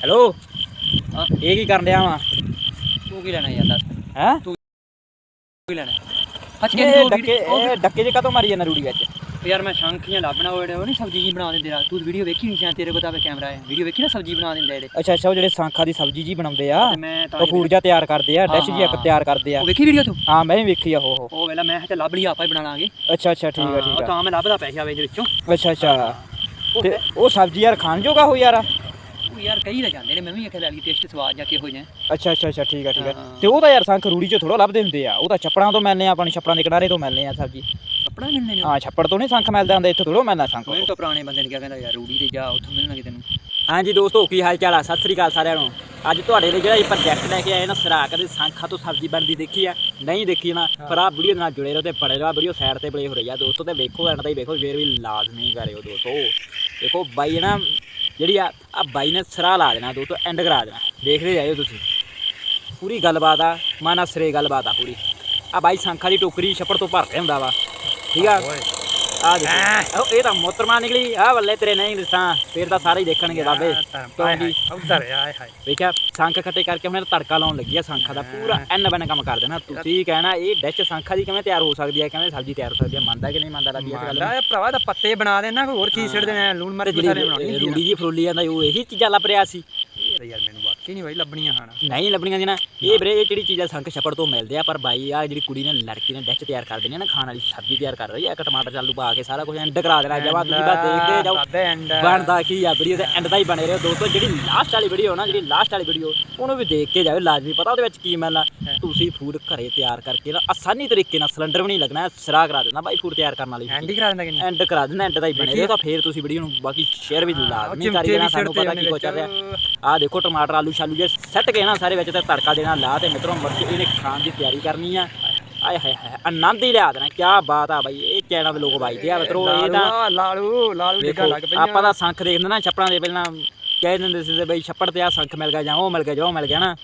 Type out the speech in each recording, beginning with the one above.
Hello? ਹਾਂ ਇਹ ਕੀ ਕਰਨ ਡਿਆ ਵਾ? ਤੂੰ ਕੀ ਲੈਣਾ ਯਾਰ ਦੱਸ? ਹੈ? ਤੂੰ ਕੀ ਲੈਣਾ? ਅੱਜ ਕੇ ਇਹ ਡੱਕੇ ਇਹ ਡੱਕੇ ਜੇ ਕਾਤੋਂ ਮਾਰੀ ਜਾਂਦਾ ਰੂੜੀ ਵਿੱਚ? ਯਾਰ ਮੈਂ ਸ਼ੰਖੀਆਂ ਲੱਭਣਾ ਉਹ ਜਿਹੜੇ ਉਹ ਨਹੀਂ ਸਬਜ਼ੀ ਜੀ ਬਣਾ ਦਿੰਦੇ ਆ। ਤੂੰ ਵੀਡੀਓ ਵੇਖੀ ਨਹੀਂ ਜਾਂ ਤੇਰੇ ਕੋਲ ਤਾਂ ਕੈਮਰਾ ਹੈ ਵੀਡੀਓ ਵੇਖੀ ਨਾ ਸਬਜ਼ੀ ਬਣਾ ਦਿੰਦੇ ਜਿਹੜੇ? ਅੱਛਾ ਅੱਛਾ ਉਹ ਜਿਹੜੇ ਸਾਂਖਾਂ ਦੀ ਸਬਜ਼ੀ ਜੀ ਬਣਾਉਂਦੇ ਆ ਤੇ ਮੈਂ ਤਾਂ ਉਹ ਫੂਡ ਜਿਹਾ ਤਿਆਰ ਕਰਦੇ ਆ ਡਿਸ਼ ਜੀ ਇੱਕ। ਤਿਆਰ ਕਰਦੇ ਆ। ਉਹ ਵੇਖੀ ਵੀਡੀਓ ਤੂੰ? ਹਾਂ ਮੈਂ ਵੀ ਵੇਖੀ ਆ ਉਹ ਉਹ। ਉਹ ਵੇਲਾ ਮੈਂ ਚੱਲ ਲੱਭ ਲਈ ਆਪਾਂ ਹੀ ਬਣਾ ਲਾਂਗੇ। ਅੱਛਾ ਅੱਛਾ ਠੀਕ ਆ ਠੀਕ ਆ। ਤਾਂ ਮੈਂ ਲੱਭਦਾ ਪੈਸੇ ਆਵੇ ਇਹਦੇ ਵਿੱਚੋਂ। ਅੱਛਾ ਅੱਛਾ। ਤੇ ਉਹ ਸਬਜ਼ੀ ਯਾਰ ਖਾਣ ਜੋਗਾ ਹੋ ਯਾਰ ਉਹ ਯਾਰ ਕਈ ਤਾਂ ਜਾਂਦੇ ਨੇ ਮੈਂ ਵੀ ਆਖਿਆ ਲੈ ਲਈ ਟੇਸਟ ਸਵਾਦ ਜਾਂ ਕਿਹੋ ਜਿਹਾ। ਅੱਛਾ ਅੱਛਾ ਅੱਛਾ ਠੀਕ ਆ ਠੀਕ ਆ। ਤੇ ਉਹ ਤਾਂ ਯਾਰ ਸੰਖ ਰੂੜੀ ਚ ਥੋੜਾ ਲੱਭਦੇ ਹੁੰਦੇ ਆ ਉਹ ਤਾਂ ਛੱਪੜਾਂ ਤੋਂ ਮਿਲਨੇ ਆ ਆਪਾਂ ਨੂੰ ਛੱਪੜਾਂ ਦੇ ਕਿਨਾਰੇ ਤੋਂ ਮਿਲਨੇ ਆ ਸਬਜ਼ੀ। ਕੱਪੜਾ ਮਿਲਣੇ ਨੇ ਹਾਂ ਛੱਪੜ ਤੋਂ ਨਹੀਂ ਸੰਖ ਮਿਲਦਾ ਹੁੰਦਾ ਇੱਥੇ ਥੋੜਾ ਮਿਲਣਾ ਸੰਖ। ਮੈਨੂੰ ਤਾਂ ਪੁਰਾਣੇ ਬੰਦੇ ਨੇ ਕਿਹਾ ਕਹਿੰਦਾ ਯਾਰ ਰੂੜੀ ਤੇ ਜਾ ਉੱਥੋਂ ਮਿਲਣਗੇ ਤੈਨੂੰ। ਹਾਂਜੀ ਦੋਸਤੋ ਕੀ ਹਾਲ ਚਾਲ ਆ? ਸਤਿ ਸ੍ਰੀ ਅਕਾਲ ਸਾਰਿਆਂ ਨੂੰ। ਅੱਜ ਤੁਹਾਡੇ ਲਈ ਜਿਹੜਾ ਇਹ ਪ੍ਰੋਜੈਕਟ ਲੈ ਕੇ ਆਏ ਨਾ ਸਰਾਕ ਦੇ ਸੰਖਾਂ ਤੋਂ ਸਬਜ਼ੀ ਬਣਦੀ ਦੇਖੀ ਆ? ਨਹੀਂ ਦੇਖੀ ਨਾ ਪਰ ਆ ਵੀਡੀਓ ਨਾਲ ਜੁੜੇ ਰਹੋ ਤੇ ਬਣੇ ਰਹੋ ਵੀਡੀਓ ਸਾਈਡ ਤੇ ਪਲੇ ਹੋ ਰਹੀ ਆ। ਦੋਸਤੋ ਤੇ ਵੇਖੋ ਐਂਡ ਤਾਈਂ ਵੇਖੋ ਫੇਰ ਵੀ ਲਾਜ਼ਮੀ ਕਰਿਓ ਦੋਸਤੋ। ਦੇਖੋ ਬਾਈ ਨਾ ਜਿਹੜੀ ਆ ਆ ਬਾਈ ਨੇ ਸਰਾ ਲਾ ਦੇਣਾ ਦੋਸਤੋ ਐਂਡ ਕਰਾ ਦੇਣਾ। ਦੇਖਦੇ ਜਾਇਓ ਤੁਸੀਂ। ਪੂਰੀ ਗੱਲਬਾਤ ਆ ਮਾਨਾ ਸਰੇ ਗੱਲਬਾਤ ਆ ਪੂਰੀ। ਆ ਬਾਈ ਸੰਖਾਂ ਦੀ ਟੋਕਰੀ ਛੱਪੜ ਤੋਂ ਭਰਦੇ ਹੁੰਦਾ ਵਾ। ਠੀਕ ਆ? ਆ ਦੇਖੋ। ਇਹ ਤਾਂ ਮੋਤਰਮਾ ਨਿਕਲੀ। ਆ ਬੱਲੇ ਤੇਰੇ ਨਹੀਂ ਦੱਸਾਂ ਫੇਰ ਤਾਂ ਸਾਰੇ ਹੀ ਦੇਖਣਗੇ ਬਾਬੇ। ਕਿਉਂਕਿ ਉਧਰ ਆਏ ਹਾਏ। ਵੇਖਿਆ ਸੰਖ ਖੱਟੇ ਕਰਕੇ ਉਹਨੇ ਤੜਕਾ ਲਾਉਣ ਲੱਗੀ ਆ ਸੰਖਾਂ ਦਾ ਪੂਰਾ ਐਨ ਬਨ ਕੰਮ ਕਰ ਦੇਣਾ। ਤੁਸੀਂ ਕਹਿਣਾ ਇਹ ਡਿਸ਼ ਸੰਖਾਂ ਦੀ ਕਿਵੇਂ ਤਿਆਰ ਹੋ ਸਕਦੀ ਹੈ ਕਿਵੇਂ ਸਬਜ਼ੀ ਤਿਆਰ ਹੋ ਸਕਦੀ ਹੈ ਮੰਨਦਾ ਕਿ ਨਹੀਂ ਮੰਨਦਾ ਰੱਬੀ ਇਸ ਗੱਲ ਨੂੰ ਭਰਾਵਾ ਤਾਂ ਪੱਤੇ ਬਣਾ ਦੇਣਾ ਕੋਈ ਹੋਰ ਚੀਜ਼ ਛੱਡ ਦੇਣਾ ਲੂਣ ਮਿਰਚ ਸਾਰੇ ਬਣਾਉਣੀ ਰੂੜੀ ਜੀ ਫਰੋਲੀ ਜਾਂਦਾ ਉਹ ਇਹੀ ਚੀਜ਼ਾਂ ਲੱਭ ਰਿਹਾ ਸੀ। ਯਾਰ ਮੈਨੂੰ ਵਾਕਈ ਨਹੀਂ ਬਾਈ ਲੱਭਣੀਆਂ ਹਨ। ਨਹੀਂ ਲੱਭਣੀਆਂ ਜਨਾ ਇਹ ਵੀਰੇ ਇਹ ਜਿਹੜੀ ਚੀਜ਼ਾਂ ਸੰਖ ਛੱਪੜ ਤੋਂ ਮਿਲਦੇ ਆ ਪਰ ਬਾਈ ਆ ਜਿਹੜੀ ਕੁੜੀ ਨੇ ਲੜਕੀ ਨੇ ਡਿਸ਼ ਤਿਆਰ ਕਰ ਦੇਣੀ ਆ ਨਾ ਖਾਣ ਵਾਲੀ ਸਬਜ਼ੀ ਤਿਆਰ ਕਰ ਰਹੀ ਆ ਇੱਕ ਟਮਾਟਰ ਚਾਲੂ ਪਾ ਕੇ ਸਾਰਾ ਕੁਝ ਐਂਡ ਕਰਾ ਦੇਣਾ ਜਵਾ ਤੁਸੀਂ ਬਸ ਦੇਖਦੇ ਜਾਓ। ਬਣਦਾ ਕੀ ਆ ਵੀਡੀਓ ਦੇ ਐਂਡ ਦਾ ਹੀ ਬਣੇ ਰਹੋ ਦੋਸਤੋ। ਜਿਹੜੀ ਲਾਸਟ ਵਾਲੀ ਵੀਡੀਓ ਨਾ ਜਿਹੜੀ ਲਾਸਟ ਵਾਲੀ ਵੀਡੀਓ ਉਹਨੂੰ ਵੀ ਦੇਖ ਕੇ ਜਾਓ ਲਾਜ਼ਮੀ। ਪਤਾ ਉਹਦੇ ਵਿੱਚ ਕੀ ਮਿਲਣਾ। ਤੁਸੀਂ ਫੂਡ ਘਰੇ ਤਿਆਰ ਕਰਕੇ ਨਾ ਆਸਾਨੀ ਤਰੀਕੇ ਨਾਲ ਸਿਲੰਡਰ ਵੀ ਨਹੀਂ ਲੱਗਣਾ ਸਿਰਾ ਕਰਾ ਦੇਣਾ ਬਾਈ ਫੂਡ ਤਿਆਰ ਕਰਨ ਵਾਲੀ। ਐਂਡ ਕਰਾ ਦਿੰਦਾ ਕਿ ਨਹੀਂ? ਐਂਡ ਕਰਾ ਦੇਣਾ ਐਂਡ ਦਾ ਹੀ ਬਣੇ ਰਹੋ। ਤਾਂ ਫੇਰ ਤੁਸੀਂ ਵੀਡੀਓ ਨੂੰ ਬਾਕੀ ਸ਼ੇਅਰ ਵੀ ਲਾਜ਼ਮੀ ਕਰ ਦੇਣਾ ਸਾਨੂੰ ਪਤਾ ਕੀ ਚੱਲ ਰਿਹਾ। ਆਹ ਦੇਖੋ ਟਮਾਟਰ ਆਲੂ ਸ਼ਾਲੂ ਜੇ ਸੱਟ ਕੇ ਨਾ ਸਾਰੇ ਵਿੱਚ ਤੇ ਤੜਕਾ ਦੇਣਾ ਲਾ ਤੇ ਮਿੱਤਰੋ ਮਰਚ ਇਹਨੇ ਖਾਣ ਦੀ ਤਿਆਰੀ ਕਰਨੀ ਆ। ਆਏ ਹਾਏ ਹਾਏ ਆਨੰਦ ਹੀ ਲਿਆ ਦੇਣਾ ਕੀ ਬਾਤ ਆ ਬਾਈ ਇਹ ਚੈਨਲ ਦੇ ਲੋਕ ਬਾਈ ਦੇ ਆ ਮਿੱਤਰੋ ਇਹ ਤਾਂ ਲਾਲੂ ਲਾਲੂ ਡਿੱਗਾ ਲੱਗ ਪਈਆਂ। ਆਪਾਂ ਤਾਂ ਸੰਖ ਦੇਖਦੇ ਨਾ ਛੱਪੜਾਂ ਦੇ ਪਹਿਲਾਂ ਕਹਿ ਦਿੰਦੇ ਸੀ ਤੇ ਬਈ ਛੱਪੜ ਤੇ ਆ ਸੰਖ ਮਿਲ ਗਿਆ ਜਾਂ ਉਹ ਮਿਲ ਗਿਆ ਜਾਂ ਉਹ ਮਿਲ ਗਿਆ ਨਾ।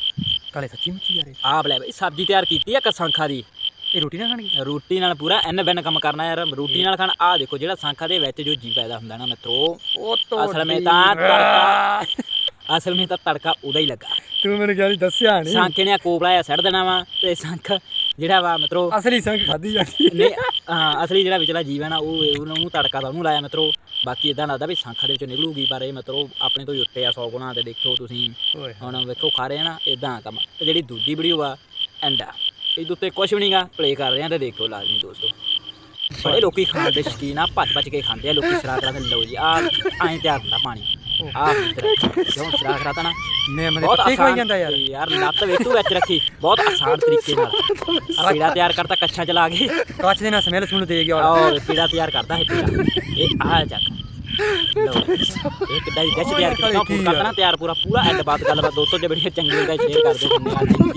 ਕਾਲੇ ਸੱਚੀ ਮੁੱਚੀ ਯਾਰ। ਆਪ ਲੈ ਬਈ ਸਬਜ਼ੀ ਤਿਆਰ ਕੀਤੀ ਆ ਕ ਸੰਖਾਂ ਦੀ। ਇਹ ਰੋਟੀ ਨਾ ਖਾਣੀ? ਰੋਟੀ ਨਾਲ ਪੂਰਾ ਐਨ ਬੈਨ ਕੰਮ ਕਰਨਾ ਯਾਰ ਰੋਟੀ ਨਾਲ ਖਾਣ। ਆ ਦੇਖੋ ਜਿਹੜਾ ਸੰਖਾਂ ਦੇ ਵਿੱਚ ਜੋ ਜੀ ਪੈਦਾ ਹੁੰਦਾ ਨਾ ਮਿੱਤਰੋ ਉਹ ਅਸਲ ਵਿੱਚ ਤਾਂ ਤੜਕਾ ਅਸਲ ਵਿੱਚ ਤਾਂ ਤੜਕਾ ਉਹਦਾ ਹੀ ਲੱਗਾ। ਤੂੰ ਮੈਨੂੰ ਗੱਲ ਦੱਸਿਆ ਨਹੀਂ ਸੰਖੇ ਨੇ ਕੋਪਲਾ ਜਿਹਾ ਸੜ ਦੇਣਾ ਵਾ ਤੇ ਸੰਖ ਜਿਹੜਾ ਵਾ ਮਿੱਤਰੋ ਅਸਲੀ ਸੰਗ ਖਾਦੀ ਜਾਂਦੀ ਨੇ ਹਾਂ ਅਸਲੀ ਜਿਹੜਾ ਵਿਚਲਾ ਜੀਵ ਹੈ ਨਾ ਉਹ ਉਹਨੂੰ ਤੜਕਾ ਤਾਂ ਉਹਨੂੰ ਲਾਇਆ ਮਿੱਤਰੋ। ਬਾਕੀ ਇਦਾਂ ਲੱਗਦਾ ਵੀ ਸੰਖਾਂ ਦੇ ਵਿੱਚੋਂ ਨਿਕਲੂਗੀ ਪਰ ਇਹ ਮਿੱਤਰੋ ਆਪਣੇ ਤੋਂ ਉੱਤੇ ਆ 100 ਗੁਣਾ ਤੇ ਦੇਖੋ ਤੁਸੀਂ। ਹੁਣ ਵੇਖੋ ਖਾ ਰਹੇ ਆ ਨਾ ਇਦਾਂ ਕੰਮ। ਤੇ ਜਿਹੜੀ ਦੂਜੀ ਵੀਡੀਓ ਆ ਐਂਡ ਆ। ਇਹਦੇ ਉੱਤੇ ਕੁਝ ਵੀ ਨਹੀਂਗਾ ਪਲੇ ਕਰ ਰਹੇ ਆ ਤੇ ਦੇਖੋ ਲਾਜ਼ਮੀ ਦੋਸਤੋ। ਬੜੇ ਲੋਕੀ ਖਾਣ ਦੇ ਸ਼ਕੀਨ ਆ ਭੱਜ ਭੱਜ ਕੇ ਖਾਂਦੇ ਆ ਲੋਕੀ ਸਰਾ ਕਰਾ ਲਓ ਜੀ ਆ ਐਂ ਤਿਆਰ ਹੁੰਦਾ ਪਾਣੀ। ਆ ਜਦੋਂ ਸਰਾ ਕਰਾਤਾ ਨਾ? ਨੇ ਮਨੇ ਬਹੁਤ ਪੱਤੇ ਖਾਈ ਆਸਾਨ। ਜਾਂਦਾ ਯਾਰ। ਯਾਰ ਲੱਤ ਵੇਖੂ ਵਿੱਚ ਰੱਖੀ। ਬਹੁਤ ਆਸਾਨ ਤਰੀਕੇ ਨਾਲ। ਆ ਪੀੜਾ ਤਿਆਰ ਕਰਤਾ ਕੱਛਾ ਚਲਾ ਕੇ। ਕੱਚ ਦੇ ਨਾਲ ਸਮੈਲ ਸੁਣ ਦੇ ਗਿਆ ਔਰ ਪੀੜਾ ਤਿਆਰ ਕਰਦਾ ਹੈ ਪੀੜਾ। ਇਹ ਆ ਚੱਕ। ਲਓ। ਇਹ ਕਿੱਦਾਂ ਦੀ ਡਿਸ਼ ਤਿਆਰ ਕੀਤਾ। ਕਰਦਾ ਨਾ ਤਿਆਰ ਪੂਰਾ। ਪੂਰਾ ਐਂਡ ਬਾਤ ਗੱਲਬਾਤ। ਦੋਸਤੋ ਜੇ ਬੜੀ ਚੰਗੀ ਲੱਗਾ ਸ਼ੇਅਰ ਕਰ ਦਿਓ